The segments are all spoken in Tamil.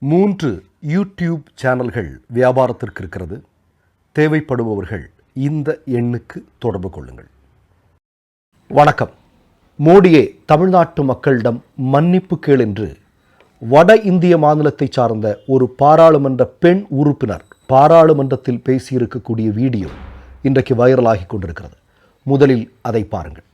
மூன்று யூடியூப் சேனல்கள் வியாபாரத்திற்கு இருக்கிறது. தேவைப்படுபவர்கள் இந்த எண்ணுக்கு தொடர்பு கொள்ளுங்கள். வணக்கம். மோடியே தமிழ்நாட்டு மக்களிடம் மன்னிப்பு கேள் என்று வட இந்திய மாநிலத்தை சார்ந்த ஒரு பாராளுமன்ற பெண் உறுப்பினர் பாராளுமன்றத்தில் பேசியிருக்கக்கூடிய வீடியோ இன்றைக்கு வைரலாகி கொண்டிருக்கிறது. முதலில் அதை பாருங்கள்.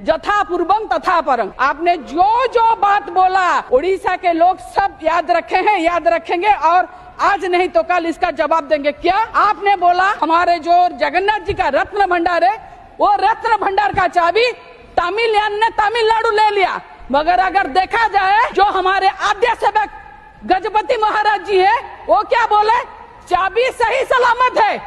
जथा पूर्वम तथा परम आपने जो जो बात बोला उड़ीसा के लोग सब याद रखे हैं, याद रखेंगे और आज नहीं तो कल इसका जवाब देंगे। क्या आपने बोला, हमारे जो जगन्नाथ जी का रत्न भंडार है, वो रत्न भंडार का चाबी तमिलनाडु ने तमिलनाडु ले लिया। मगर अगर देखा जाए, जो हमारे आद्य सेवक गजपति महाराज जी है, वो क्या बोले? चाबी सही सलामत है।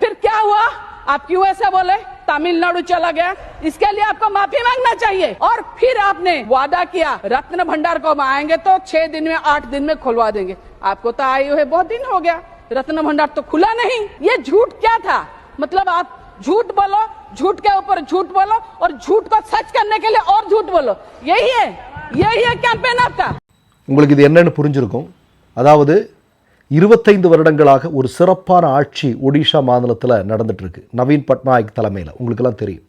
फिर क्या हुआ? आप क्यों ऐसे बोले? तमिलनाडु चला गया इसके लिए आपको माफी मांगना चाहिए और फिर आपने वादा किया रत्न भंडार को हम आएंगे तो छह दिन में आठ दिन में खुलवा देंगे आपको तो आए हुए बहुत दिन हो गया रत्न भंडार तो खुला नहीं ये झूठ क्या था मतलब आप झूठ बोलो झूठ के ऊपर झूठ बोलो और झूठ को सच करने के लिए और झूठ बोलो यही है यही है कैंपेन आपका உங்களுக்கு இது என்னன்னு புரிஞ்சிருக்கும் அதாவது இருபத்தைந்து வருடங்களாக ஒரு சிறப்பான ஆட்சி ஒடிஷா மாநிலத்தில் நடந்துகிட்ருக்கு இருக்கு நவீன் பட்நாயக் தலைமையில். உங்களுக்கெல்லாம் தெரியும்.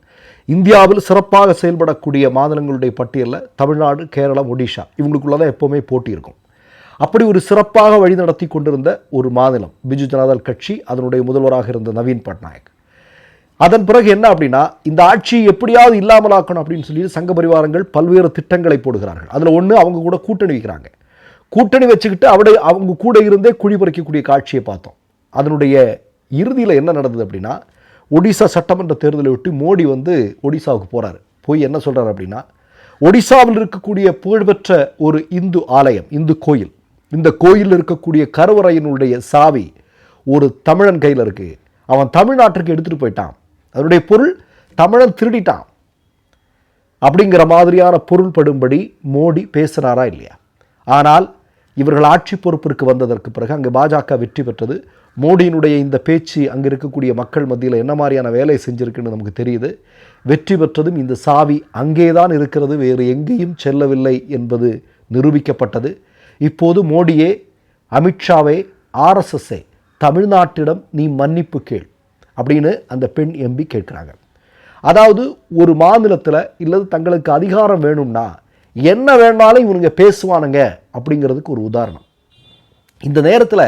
இந்தியாவில் சிறப்பாக செயல்படக்கூடிய மாநிலங்களுடைய பட்டியலில் தமிழ்நாடு கேரளம் ஒடிஷா. இவங்களுக்குள்ள தான் எப்போவுமே போட்டி இருக்கும். அப்படி ஒரு சிறப்பாக வழிநடத்தி கொண்டிருந்த ஒரு மாநிலம் பிஜு ஜனதாதள் கட்சி அதனுடைய முதல்வராக இருந்த நவீன் பட்நாயக். அதன் பிறகு என்ன அப்படின்னா இந்த ஆட்சி எப்படியாவது இல்லாமலாக்கணும் அப்படின்னு சொல்லி சங்க பரிவாரங்கள் பல்வேறு திட்டங்களை போடுகிறார்கள். அதில் ஒன்று அவங்க கூட கூட்டணி வைக்கிறாங்க. கூட்டணி வச்சுக்கிட்டு அவட அவங்க கூட இருந்தே குழி பறிக்கக்கூடிய காட்சியை பார்த்தோம். அதனுடைய இறுதியில் என்ன நடந்தது அப்படின்னா ஒடிசா சட்டமன்ற தேர்தலை விட்டு மோடி வந்து ஒடிசாவுக்கு போகிறாரு போய் என்ன சொல்கிறார் அப்படின்னா ஒடிசாவில் இருக்கக்கூடிய புகழ்பெற்ற ஒரு இந்து ஆலயம் இந்து கோயில் இந்த கோயிலில் இருக்கக்கூடிய கருவறையினுடைய சாவி ஒரு தமிழன் கையில் இருக்கு. அவன் தமிழ்நாட்டிற்கு எடுத்துகிட்டு போயிட்டான். அதனுடைய பொருள் தமிழன் திருடிட்டான். அப்படிங்கிற மாதிரியான பொருள்படும்படி மோடி பேசுகிறாரா இல்லையா? ஆனால் இவர்கள் ஆட்சி பொறுப்பிற்கு வந்ததற்கு பிறகு அங்கே பாஜக வெற்றி பெற்றது. மோடியினுடைய இந்த பேச்சு அங்கே இருக்கக்கூடிய மக்கள் மத்தியில் என்ன மாதிரியான வேலை செஞ்சுருக்குன்னு நமக்கு தெரியுது. வெற்றி பெற்றதும் இந்த சாவி அங்கே தான் இருக்கிறது வேறு எங்கேயும் செல்லவில்லை என்பது நிரூபிக்கப்பட்டது. இப்போது மோடியே அமித்ஷாவே ஆர்எஸ்எஸ்ஸே தமிழ்நாட்டிடம் நீ மன்னிப்பு கேள் அப்படின்னு அந்த பெண் எம்பி கேட்குறாங்க. அதாவது ஒரு மாநிலத்தில் இல்லது தங்களுக்கு அதிகாரம் வேணும்னா என்ன வேணாலும் இவனுங்க பேசுவானுங்க அப்படிங்கிறதுக்கு ஒரு உதாரணம். இந்த நேரத்தில்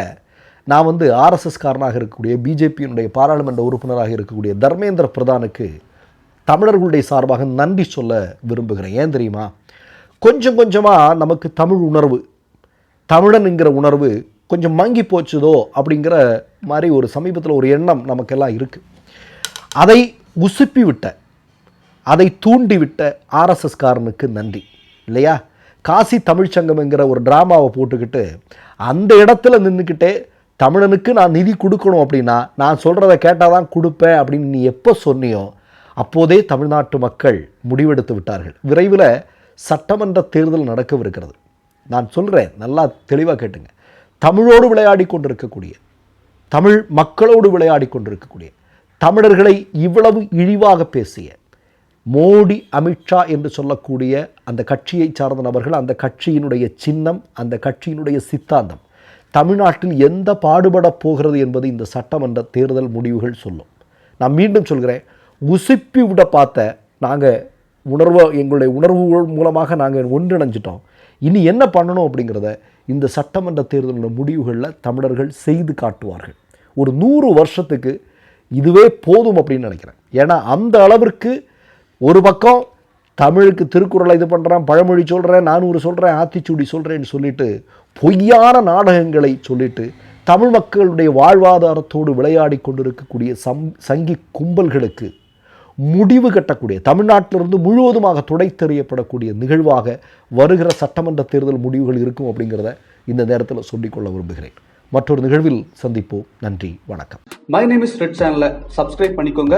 நான் வந்து ஆர்எஸ்எஸ்காரனாக இருக்கக்கூடிய பிஜேபியினுடைய பாராளுமன்ற உறுப்பினராக இருக்கக்கூடிய தர்மேந்திர பிரதானுக்கு தமிழர்களுடைய சார்பாக நன்றி சொல்ல விரும்புகிறேன். ஏன் தெரியுமா? கொஞ்சம் கொஞ்சமாக நமக்கு தமிழ் உணர்வு தமிழனுங்கிற உணர்வு கொஞ்சம் மங்கி போச்சுதோ அப்படிங்கிற மாதிரி ஒரு சமீபத்தில் ஒரு எண்ணம் நமக்கெல்லாம் இருக்குது அதை உசுப்பி விட்ட அதை தூண்டிவிட்ட ஆர்எஸ்எஸ்காரனுக்கு நன்றி. இல்லையா? காசி தமிழ்ச்சங்கம்ங்கிற ஒரு ட்ராமாவை போட்டுக்கிட்டு அந்த இடத்துல நின்றுக்கிட்டே தமிழனுக்கு நான் நிதி கொடுக்கணும் அப்படின்னா நான் சொல்கிறத கேட்டால் தான் கொடுப்பேன் அப்படின்னு நீ எப்போ சொன்னியோ அப்போதே தமிழ்நாட்டு மக்கள் முடிவெடுத்து விட்டார்கள். விரைவில் சட்டமன்ற தேர்தல் நடக்கவிருக்கிறது. நான் சொல்கிறேன் நல்லா தெளிவாக கேட்டுங்க. தமிழோடு விளையாடி கொண்டிருக்கக்கூடிய தமிழ் மக்களோடு விளையாடி கொண்டிருக்கக்கூடிய தமிழர்களை இவ்வளவு இழிவாக பேசிய மோடி அமித்ஷா என்று சொல்லக்கூடிய அந்த கட்சியை சார்ந்த நபர்கள் அந்த கட்சியினுடைய சின்னம் அந்த கட்சியினுடைய சித்தாந்தம் தமிழ்நாட்டில் எந்த பாடுபட போகிறது என்பது இந்த சட்டமன்ற தேர்தல் முடிவுகள் சொல்லும். நான் மீண்டும் சொல்கிறேன் உசுப்பி விட பார்த்த நாங்கள் உணர்வு எங்களுடைய உணர்வுகள் மூலமாக நாங்கள் ஒன்றிணைஞ்சிட்டோம். இனி என்ன பண்ணணும் அப்படிங்கிறத இந்த சட்டமன்ற தேர்தலோட முடிவுகளில் தமிழர்கள் செய்து காட்டுவார்கள். ஒரு நூறு வருஷத்துக்கு இதுவே போதும் அப்படின்னு நினைக்கிறேன். ஏன்னா அந்த அளவிற்கு ஒரு பக்கம் தமிழுக்கு திருக்குறளை இது பண்ணுறேன் பழமொழி சொல்கிறேன் நானூறு சொல்கிறேன் ஆத்திச்சூடி சொல்கிறேன்னு சொல்லிட்டு பொய்யான நாடகங்களை சொல்லிட்டு தமிழ் மக்களுடைய வாழ்வாதாரத்தோடு விளையாடி கொண்டிருக்கக்கூடிய சம் சங்கி கும்பல்களுக்கு முடிவு கட்டக்கூடிய தமிழ்நாட்டிலிருந்து முழுவதுமாக துடைத்தெறியப்படக்கூடிய நிகழ்வாக வருகிற சட்டமன்ற தேர்தல் முடிவுகள் இருக்கும் அப்படிங்கிறத இந்த நேரத்தில் சொல்லிக்கொள்ள விரும்புகிறேன். மற்றொரு நிகழ்வில் சந்திப்போம். நன்றி வணக்கம். மை நேம் இஸ் ரெட் சேனலை சப்ஸ்கிரைப் பண்ணிக்கோங்க.